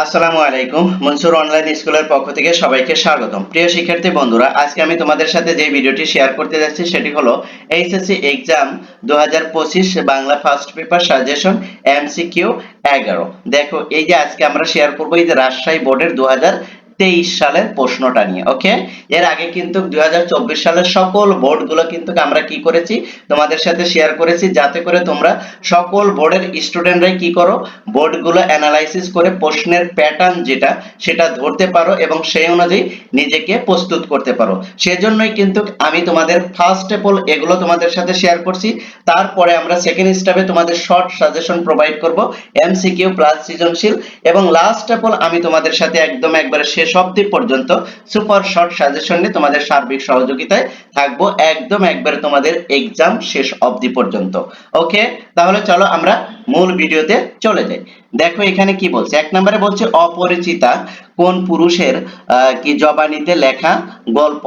আসসালামু আলাইকুম। মনসুর অনলাইন স্কুলের পক্ষ থেকে সবাইকে স্বাগতম। প্রিয় শিক্ষার্থী বন্ধুরা, আজকে আমি তোমাদের সাথে যে ভিডিওটি শেয়ার করতে যাচ্ছি সেটি হলো এইচএসসি এক্সাম দু হাজার পঁচিশ Bangla first paper suggestion MCQ এগারো। দেখো, এই যে আজকে আমরা শেয়ার করব, এই যে রাজশাহী বোর্ডের দু হাজার তেইশ সালের প্রশ্নটা নিয়ে ওকে এর আগে কিন্তু দুই সালের সকল বোর্ডগুলো কিন্তু আমরা কি করেছি? তোমাদের সাথে শেয়ার করেছি, যাতে করে তোমরা সকল বোর্ডের স্টুডেন্টরাই কি করো? বোর্ডগুলো অ্যানালাইসিস করে প্রশ্নের প্যাটার্ন যেটা, সেটা ধরতে পারো এবং সেই অনুযায়ী নিজেকে প্রস্তুত করতে পারো। সেজন্যই কিন্তু আমি তোমাদের ফার্স্ট অফ অল এগুলো তোমাদের সাথে শেয়ার করছি। তারপরে আমরা সেকেন্ড স্টেপে তোমাদের শর্ট সাজেশন প্রোভাইড করব এমসিকিউ প্লাস সৃজনশীল। এবং লাস্ট অফ অল আমি তোমাদের সাথে একদম একবারে শেষ অবধি পর্যন্ত সুপার শর্ট সাজেশন নিয়ে তোমাদের সার্বিক সহযোগিতায় থাকব একদম একবারে তোমাদের এক্সাম শেষ অবধি পর্যন্ত। ওকে তাহলে চলো আমরা মূল ভিডিওতে চলে যাই। দেখো এখানে কি বলছে? এক নম্বরে বলছে, অপরিচিতা কোন পুরুষের কি জবানিতে লেখা গল্প?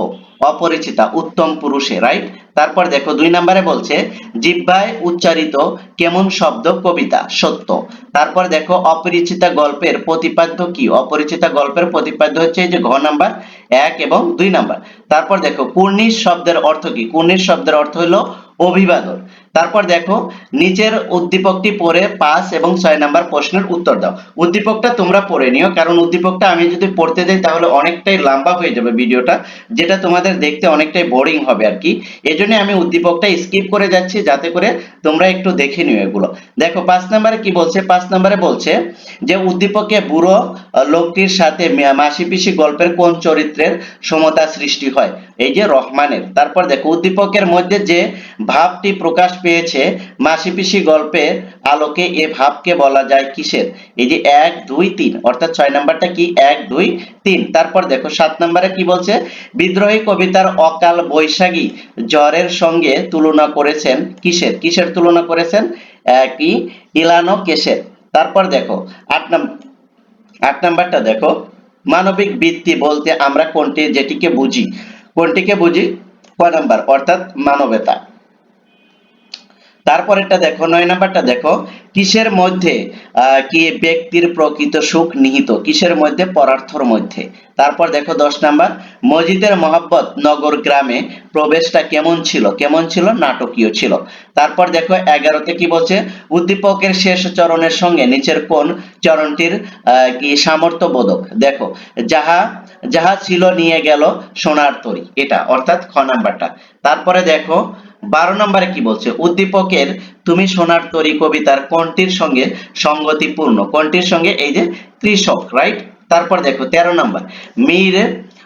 অপরিচিতা, উত্তম পুরুষে রাইট তারপর দেখো দুই নম্বরে বলছে জিব্বায় উচ্চারিত কেমন শব্দ? কবিতা, সত্য। তারপর দেখো, অপরিচিতা গল্পের প্রতিপাদ্য কি? অপরিচিতা গল্পের প্রতিপাদ্য হচ্ছে এই যে ঘ নাম্বার, এক এবং দুই নাম্বার। তারপর দেখো, কুর্নিশ শব্দের অর্থ কি? কুর্নিশ শব্দের অর্থ হলো অভিবাদন। তারপর দেখো, নিচের উদ্দীপকটি পড়ে পাঁচ এবং ছয় নাম্বার প্রশ্নের উত্তর দাও। উদ্দীপকটা তোমরা পড়ে নিও, কারণ উদ্দীপকটা আমি যদি পড়তে যাই তাহলে অনেকটাই লম্বা হয়ে যাবে ভিডিওটা, যেটা তোমাদের দেখতে অনেকটাই বোরিং হবে আর কি। এজন্য আমি উদ্দীপকটা স্কিপ করে যাচ্ছি, যাতে করে তোমরা একটু দেখে নিও এগুলো। দেখো, পাঁচ নম্বরে কি বলছে? পাঁচ নম্বরে বলছে যে, উদ্দীপকে বুড়ো লোকটির সাথে মাসি পিসি গল্পের কোন চরিত্রের সমতা সৃষ্টি হয়? এই যে রহমানের। তারপর দেখো, উদ্দীপকের মধ্যে যে ভাবটি প্রকাশ পেয়েছে মাসি পিসি গল্পের আলোকে এ ভাবকে বলা যায় কিসের? এই যে এক, দুই, তিন, অর্থাৎ ছয় নাম্বারটা কি? এক, দুই, তিন। তারপর দেখো, সাত নম্বরে কি বলছে? বিদ্রোহী কবিতার অকাল বৈশাখী জ্বরের সঙ্গে তুলনা করেছেন কিসের? কিসের তুলনা করেছেন? কি ইলানো কেসের তারপর দেখো, আট নম্বর আট নাম্বারটা দেখো, মানবিক বৃত্তি বলতে আমরা কোনটি, যেটিকে বুঝি? কোনটিকে বুঝি? ক নাম্বার, অর্থাৎ মানবতা। তারপরেরটা দেখো, নয় নাম্বারটা দেখো, কিসের মধ্যে কি ব্যক্তির প্রকৃত সুখ নিহিত? কিসের মধ্যে? পরার্থর মধ্যে। তারপর দেখো দশ নাম্বার, মসজিদের মহাব্বত, নগর গ্রামে প্রবেশটা কেমন ছিল? কেমন ছিল? নাটকীয় ছিল। তারপর দেখো এগারোতে কি বলছে? উদ্দীপকের শেষ চরণের সঙ্গে, নিচের কোন চরণটির কি সামর্থ্য বোধক? দেখো, যাহা যাহা ছিল নিয়ে গেল সোনার তরি। এটা, অর্থাৎ খ নাম্বারটা। তারপরে দেখো বারো নম্বরে কি বলছে? উদ্দীপকের তুমি সোনার তরি কবিতার কোনটির সঙ্গে সঙ্গতিপূর্ণ? কোনটির সঙ্গে? এই যে কৃষক রাইট তারপর দেখো, তেরো নম্বর। মীর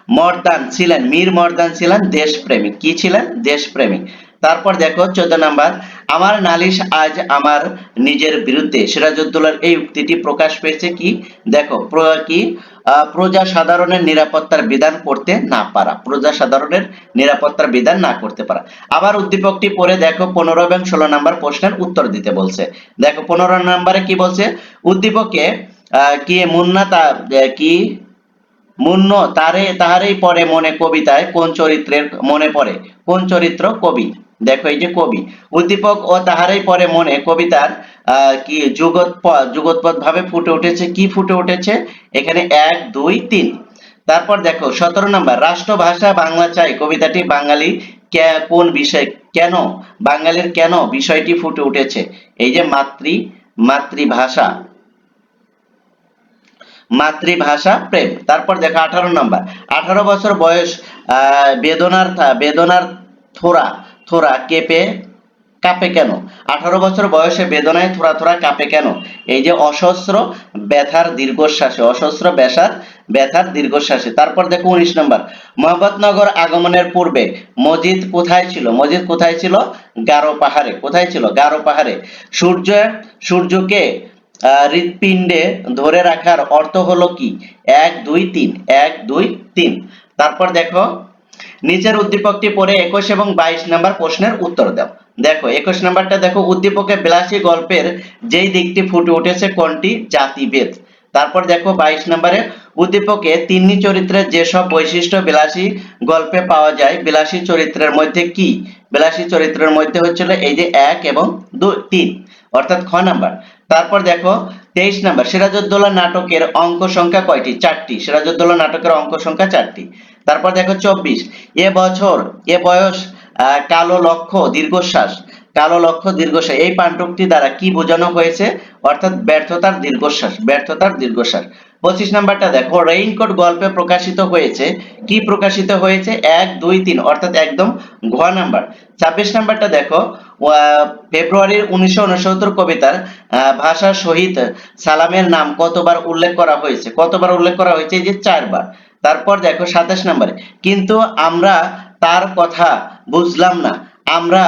মর্দান ছিলেন, মীর মর্দান ছিলেন দেশপ্রেমিক। কি ছিলেন? দেশপ্রেমিক। তারপর দেখো, চোদ্দ নাম্বার। আমার নালিশ আজ আমার নিজের বিরুদ্ধে। সিরাজউদ্দৌলার এই উক্তিটি প্রকাশ পেয়েছে কি? দেখো কি? প্রজা সাধারণের নিরাপত্তার বিধান করতে না পারা। প্রজা সাধারণের নিরাপত্তার বিধান না করতে পারা। আবার উদ্দীপকটি পড়ে দেখো, পনেরো এবং ষোলো নাম্বার প্রশ্নের উত্তর দিতে বলছে। দেখো, পনেরো নাম্বারে কি বলছে? উদ্দীপকে কি মুন্না তা কি? মুন্ন তারে, তাহারেই পরে মনে কবিতায় কোন চরিত্রের মনে পড়ে? কোন চরিত্র? কবি। দেখো এই যে কবি। উদ্দীপক ও তাহারেই পরে মনে কবিতার কি যুগত যুগতপদ ভাবে ফুটে উঠেছে। কি ফুটে উঠেছে? এখানে এক দুই তিন। তারপর দেখো সতেরো নম্বর রাষ্ট্রভাষা বাংলা চাই। কবিতাটি বাঙালি কোন বিষয় কেন? বাঙালির কেন বিষয়টি ফুটে উঠেছে? এই যে মাতৃ মাতৃভাষা। মাতৃভাষা প্রেম। তারপর দেখো আঠারো নম্বর আঠারো বছর বয়স আহ, বেদনার বেদনার থোড়া। থোড়া কেঁপে কাঁপে কেন? আঠারো বছর বয়সে বেদনায় থোড়া থোড়া কাঁপে কেন? এই যে অসহস্র ব্যথার দীর্ঘশ্বাসে, অসহস্র ব্যথার ব্যথার দীর্ঘশ্বাসে। তারপর দেখো উনিশ নম্বর। মোহাম্মদনগর আগমনের পূর্বে মসজিদ কোথায় ছিল? মসজিদ কোথায় ছিল? গারো পাহাড়ে। কোথায় ছিল? গারো পাহাড়ে। সূর্য, সূর্যকে হৃৎপিণ্ডে ধরে রাখার অর্থ হলো কি? এক, দুই, তিন। এক, দুই, তিন। তারপর দেখো নিচের উদ্দীপকটি পড়ে একুশ এবং বাইশ নাম্বার প্রশ্নের উত্তর দাও। দেখো, একুশ নাম্বারটা দেখো উদ্দীপকে বিলাসী গল্পের যেই দিকটি ফুটে উঠেছে কোনটি? জাতিভেদ। তারপর দেখো, বাইশ নম্বরে, উদ্দীপকে তিন্নি চরিত্রের যেসব বৈশিষ্ট্য বিলাসী গল্পে পাওয়া যায়, বিলাসী চরিত্রের মধ্যে কি? বিলাসী চরিত্রের মধ্যে হচ্ছিল এই যে এক এবং দুই, তিন, অর্থাৎ খ নাম্বার। তারপর দেখো, তেইশ নাম্বার সিরাজউদ্দৌলা নাটকের অঙ্ক সংখ্যা কয়টি? চারটি। সিরাজউদ্দৌলা নাটকের অঙ্ক সংখ্যা চারটি। তারপর দেখো চব্বিশ। এ বছর, এ বয়স কালো লক্ষ্য দীর্ঘশ্বাস। কালো লক্ষ্য দীর্ঘশ্বাস। এই পাণ্ডবটি দ্বারা কি বোঝানো হয়েছে? অর্থাৎ ব্যর্থতার দীর্ঘশ্বাস ব্যর্থতার দীর্ঘশ্বাস। পঁচিশ নাম্বারটা দেখো রেইনকোট গল্পে প্রকাশিত হয়েছে। কি প্রকাশিত হয়েছে? এক, দুই, তিন, অর্থাৎ একদম ঘ নাম্বার। ছাব্বিশ নাম্বারটা দেখো ফেব্রুয়ারির উনিশশো উনসত্তর কবিতার ভাষা শহীদ সালামের নাম কতবার উল্লেখ করা হয়েছে? কতবার উল্লেখ করা হয়েছে? এই যে চারবার। তারপর দেখো সাতাশ নম্বরে, কিন্তু আমরা তার কথা বুঝলাম না। আমরা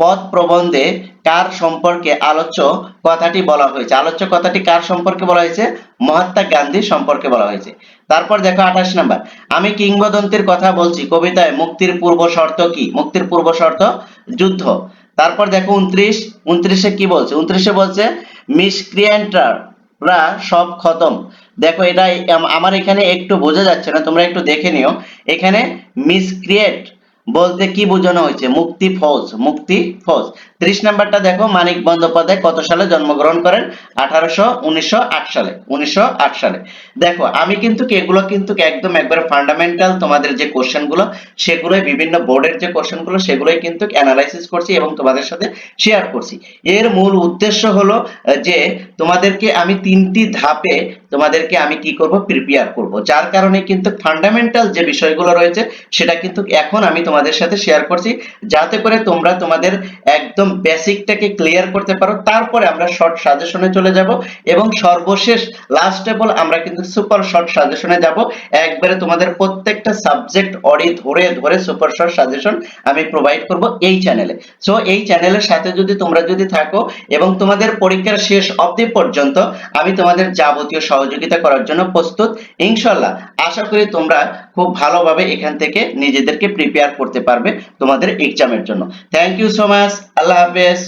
পদ প্রবন্ধে কার সম্পর্কে আলোচ্য কথাটি বলা হয়েছে? আলোচ্য কথাটি কার সম্পর্কে বলা হয়েছে? মহাত্মা গান্ধী সম্পর্কে বলা হয়েছে। তারপর দেখো আঠাশ নাম্বার, আমি কিংবদন্তির কথা বলছি। কবিতায় মুক্তির পূর্ব শর্ত কি? মুক্তির পূর্ব শর্ত, যুদ্ধ। তারপর দেখো উনত্রিশ, উনত্রিশে কি বলছে? উনত্রিশে বলছে মিসক্রিয়েন্টরা সব খতম। দেখো এটা আমার এখানে একটু বোঝা যাচ্ছে না, তোমরা একটু দেখে নিও। এখানে মিসক্রিয়েট বলতে কি বোঝানো হয়েছে? মুক্তি ফৌজ মুক্তি ফৌজ ত্রিশ নাম্বারটা দেখো, মানিক বন্দ্যোপাধ্যায় কত সালে জন্মগ্রহণ করেন? আঠারোশো, উনিশশো সালে, উনিশশো আট সালে। দেখো, আমি কিন্তু এগুলো কিন্তু একদম একবারে ফান্ডামেন্টাল তোমাদের যে কোশ্চেনগুলো, সেগুলোই বিভিন্ন বোর্ডের যে কোশ্চেনগুলো, সেগুলোই কিন্তু অ্যানালাইসিস করছি এবং তোমাদের সাথে শেয়ার করছি। এর মূল উদ্দেশ্য হলো যে তোমাদেরকে আমি তিনটি ধাপে তোমাদেরকে আমি কি করব প্রিপেয়ার করব। যার কারণে কিন্তু ফান্ডামেন্টাল যে বিষয়গুলো রয়েছে, সেটা কিন্তু এখন আমি তোমাদের সাথে শেয়ার করছি। যাতে করে তোমরা তোমাদের একদম বেসিকটাকে ক্লিয়ার করতে পারো, তারপরে আমরা শর্ট সাজেশনে চলে যাব এবং সর্বশেষ লাস্ট অফ আমরা কিন্তু সুপার শর্ট সাজেশনে যাব। একবারে তোমাদের প্রত্যেকটা সাবজেক্ট অডি ধরে ধরে সুপার শর্ট সাজেশন আমি প্রোভাইড করব এই চ্যানেলে সো এই চ্যানেলের সাথে যদি তোমরা যদি থাকো এবং তোমাদের পরীক্ষার শেষ অবধি পর্যন্ত আমি তোমাদের যাবতীয় সহযোগিতা করার জন্য প্রস্তুত। ইনশাল্লাহ আশা করি তোমরা খুব ভালোভাবে এখান থেকে নিজেদেরকে প্রিপেয়ার করতে পারবে তোমাদের এক্সামের জন্য। Thank you so much Allah হাফেজ।